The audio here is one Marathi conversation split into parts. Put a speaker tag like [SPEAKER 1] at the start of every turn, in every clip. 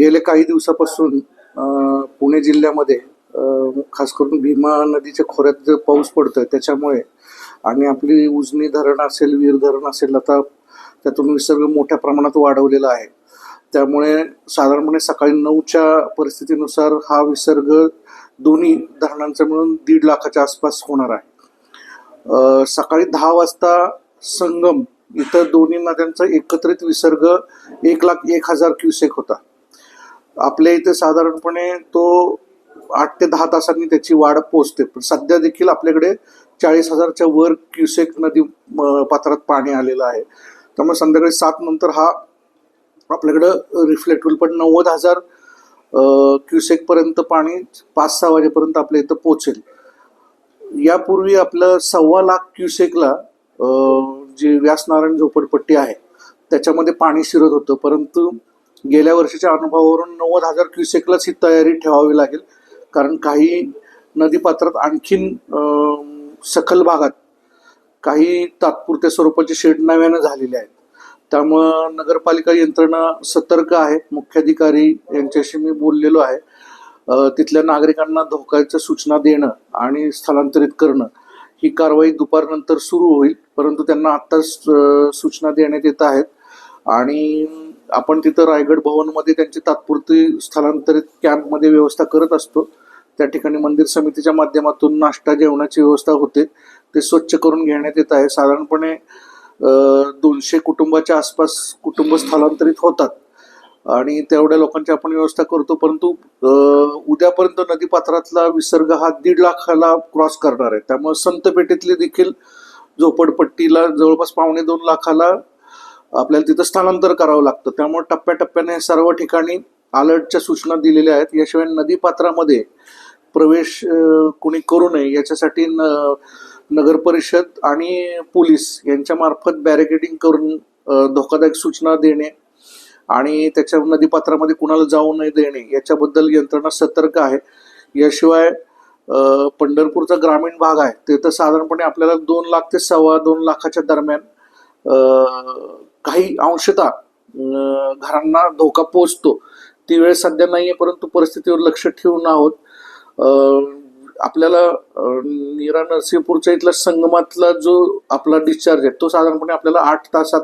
[SPEAKER 1] गेले काही दिवसापासून पुणे जिल्ह्यामध्ये खास करून भीमा नदीच्या खोऱ्यात जे पाऊस पडतोय त्याच्यामुळे आणि आपली उजनी धरण असेल वीर धरण असेल आता त्यातून विसर्ग मोठ्या प्रमाणात वाढवलेला आहे. त्यामुळे साधारणपणे सकाळी नऊच्या परिस्थितीनुसार हा विसर्ग दोन्ही धरणांचा मिळून दीड लाखाच्या आसपास होणार आहे. सकाळी दहा वाजता संगम इतर दोन्ही नद्यांचा एकत्रित विसर्ग एक लाख एक हजार क्युसेक होता. आपल्या इथे साधारणपणे तो आठ ते दहा तासांनी त्याची वाढ पोहोचते. पण सध्या देखील आपल्याकडे चाळीस हजारच्या वर क्युसेक नदी म, पात्रात पाणी आलेलं आहे. त्यामुळे संध्याकाळी सात नंतर हा आपल्याकडं रिफ्लेक्ट होईल. पण नव्वद हजार क्युसेक पर्यंत पाणी पाच सहा वाजेपर्यंत आपल्या इथं पोचेल यापूर्वी आपलं सव्वा लाख क्युसेकला जी व्यासनारायण झोपडपट्टी आहे त्याच्यामध्ये पाणी शिरत होतं. परंतु गेल्या वर्षीच्या अनुभवावरून नव्वद हजार क्युसेकलाच ही तयारी ठेवावी लागेल. कारण काही नदीपात्रात आणखीन सखल भागात काही तात्पुरत्या स्वरूपाचे शेड नव्यानं झालेले आहेत. त्यामुळं नगरपालिका यंत्रणा सतर्क आहे. मुख्याधिकारी यांच्याशी मी बोललेलो आहे. तिथल्या नागरिकांना धोक्याच्या सूचना देणं आणि स्थलांतरित करणं ही कारवाई दुपारनंतर सुरू होईल. परंतु त्यांना आत्ताच सूचना देण्यात येत आहेत. आणि आपण तिथं रायगड भवनमध्ये त्यांची तात्पुरती स्थलांतरित कॅम्पमध्ये व्यवस्था करत असतो. त्या ठिकाणी मंदिर समितीच्या माध्यमातून नाश्ता जेवणाची व्यवस्था होते. ते स्वच्छ करून घेण्यात येत आहे. साधारणपणे दोनशे कुटुंबाच्या आसपास कुटुंब स्थलांतरित होतात. आणि तेवढ्या लोकांची आपण व्यवस्था करतो. परंतु उद्यापर्यंत नदीपात्रातला विसर्ग हा दीड लाखाला क्रॉस करणार आहे. त्यामुळे संतपेठेतले देखील झोपडपट्टीला जवळपास पावणे दोन लाखाला आपल्याला तिथं स्थानांतर करावं लागतं. त्यामुळे टप्प्याटप्प्याने सर्व ठिकाणी अलर्टच्या सूचना दिलेल्या आहेत. याशिवाय नदीपात्रामध्ये प्रवेश कुणी करू नये याच्यासाठी न नगर परिषद आणि पोलीस यांच्यामार्फत बॅरिकेडिंग करून धोकादायक सूचना देणे आणि त्याच्या नदीपात्रामध्ये कुणाला जाऊ नये देणे याच्याबद्दल यंत्रणा सतर्क आहे. याशिवाय पंढरपूरचा ग्रामीण भाग आहे. तिथं साधारणपणे आपल्याला दोन लाख ते सव्वा दोन लाखाच्या दरम्यान काही अंशतः घरांना धोका पोचतो ती वेळ सध्या नाहीये परंतु परिस्थितीवर लक्ष ठेवून आहोत. आपल्याला नीरा नरसिंहपूरच्या इथला संगमातला जो आपला डिस्चार्ज आहे तो साधारणपणे आपल्याला आठ तासात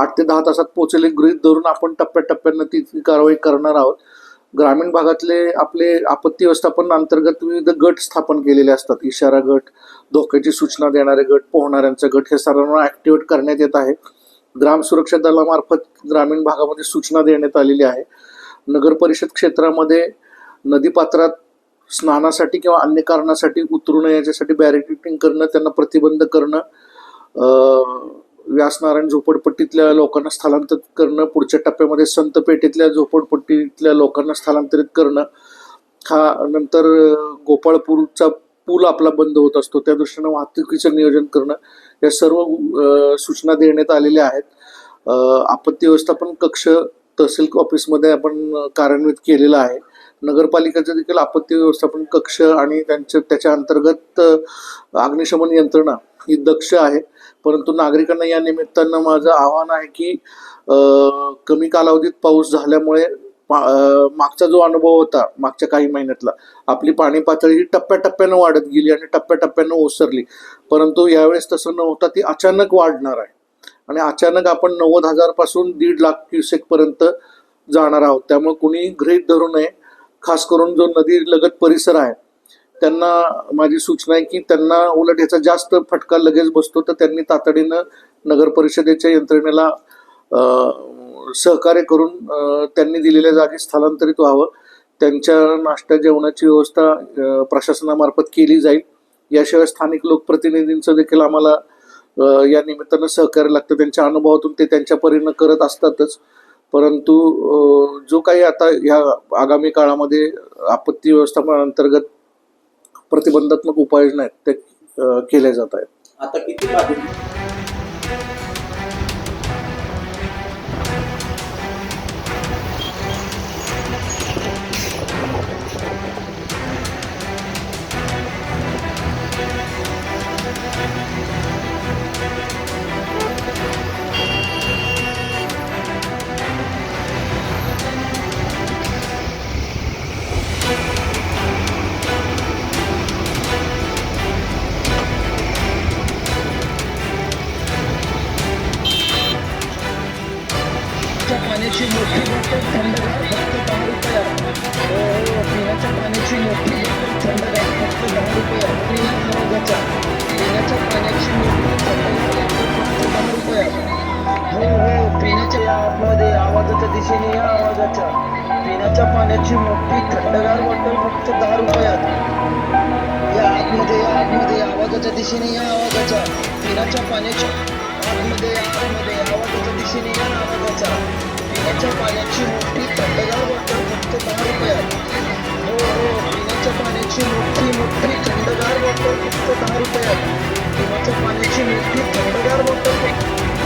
[SPEAKER 1] आठ ते दहा तासात पोहोचेल. गृहित धरून आपण टप्प्याटप्प्यानं ती ती कारवाई करणार आहोत. ग्रामीण भागातले आपले आपत्ती व्यवस्थापन अंतर्गत विविध गट स्थापन केलेले असतात. इशारा गट धोक्याची सूचना देणारे गट पोहणाऱ्यांचा गट हे सर्वांना ऍक्टिव्हेट करण्यात येत आहे. ग्राम सुरक्षा दलामार्फत ग्रामीण भागामध्ये सूचना देण्यात आलेली आहे. नगर परिषद क्षेत्रामध्ये नदीपात्रात स्नानासाठी किंवा अन्य कारणासाठी उतरू नये याच्यासाठी बॅरिकेटिंग करणं त्यांना प्रतिबंध करणं व्यासनारायण झोपडपट्टीतल्या लोकांना स्थलांतरित करणं पुढच्या टप्प्यामध्ये संतपेठेतल्या झोपडपट्टीतल्या लोकांना स्थलांतरित करणं. हा नंतर गोपाळपूरचा पूल आपला बंद होत असतो. त्या दृष्टीनं वाहतुकीचं नियोजन करणं या सर्व सूचना देण्यात आलेल्या आहेत. आपत्ती व्यवस्थापन कक्ष तहसील ऑफिसमध्ये आपण कार्यान्वित केलेला आहे. नगरपालिकेचं देखील आपत्ती व्यवस्थापन कक्ष आणि त्यांच्या त्याच्या अंतर्गत अग्निशमन यंत्रणा ही दक्ष आहे. परंतु नागरिकांना या निमित्तानं माझं आव्हान आहे की कमी कालावधीत पाऊस झाल्यामुळे मागचा जो अनुभव होता मागच्या काही महिन्यातला आपली पाणी पातळी ही टप्प्याटप्प्यानं वाढत गेली आणि टप्प्याटप्प्यानं ओसरली. परंतु यावेळेस तसं न होता ती अचानक वाढणार आहे. आणि अचानक आपण नव्वद हजारपासून दीड लाख क्युसेक पर्यंत जाणार आहोत. त्यामुळे कुणी गृहित धरू नये. खास करून जो नदी लगत परिसर आहे त्यांना माझी सूचना आहे की त्यांना उलट याचा जास्त फटका लगेच बसतो. तर त्यांनी तातडीनं नगर परिषदेच्या यंत्रणेला सहकार्य करून त्यांनी दिलेल्या जागी स्थलांतरित व्हावं. त्यांच्या नाश्ता जेवणाची व्यवस्था प्रशासनामार्फत केली जाईल. याशिवाय स्थानिक लोकप्रतिनिधींचं देखील आम्हाला या निमित्तानं सहकार्य लागतं. त्यांच्या अनुभवातून ते त्यांच्या परीनं करत असतातच. परंतु जो काही आता ह्या आगामी काळामध्ये आपत्ती व्यवस्थापना अंतर्गत प्रतिबंधात्मक उपाययोजना आहेत त्या केल्या जात आहेत.
[SPEAKER 2] आता किती
[SPEAKER 3] दिशेने या आवाजाच्या पिण्याच्या पाण्याची मोठी थंडगार बॉटल फक्त दहा रुपयात. या आतमध्ये या आतमध्ये आवाजाच्या दिशेने या आवाजाच्या पिण्याच्या पाण्याच्या आतमध्ये या आतमध्ये आवाजाच्या दिशेने या आवाजाच्या पिण्याच्या पाण्याची मोठी थंडगार बॉटल फक्त दहा रुपयात. हो हो पिण्याच्या पाण्याची मोठी मोठी थंडगार बॉटल फक्त दहा रुपयात. पिण्याच्या पाण्याची मोठी थंडगार बॉटल फक्त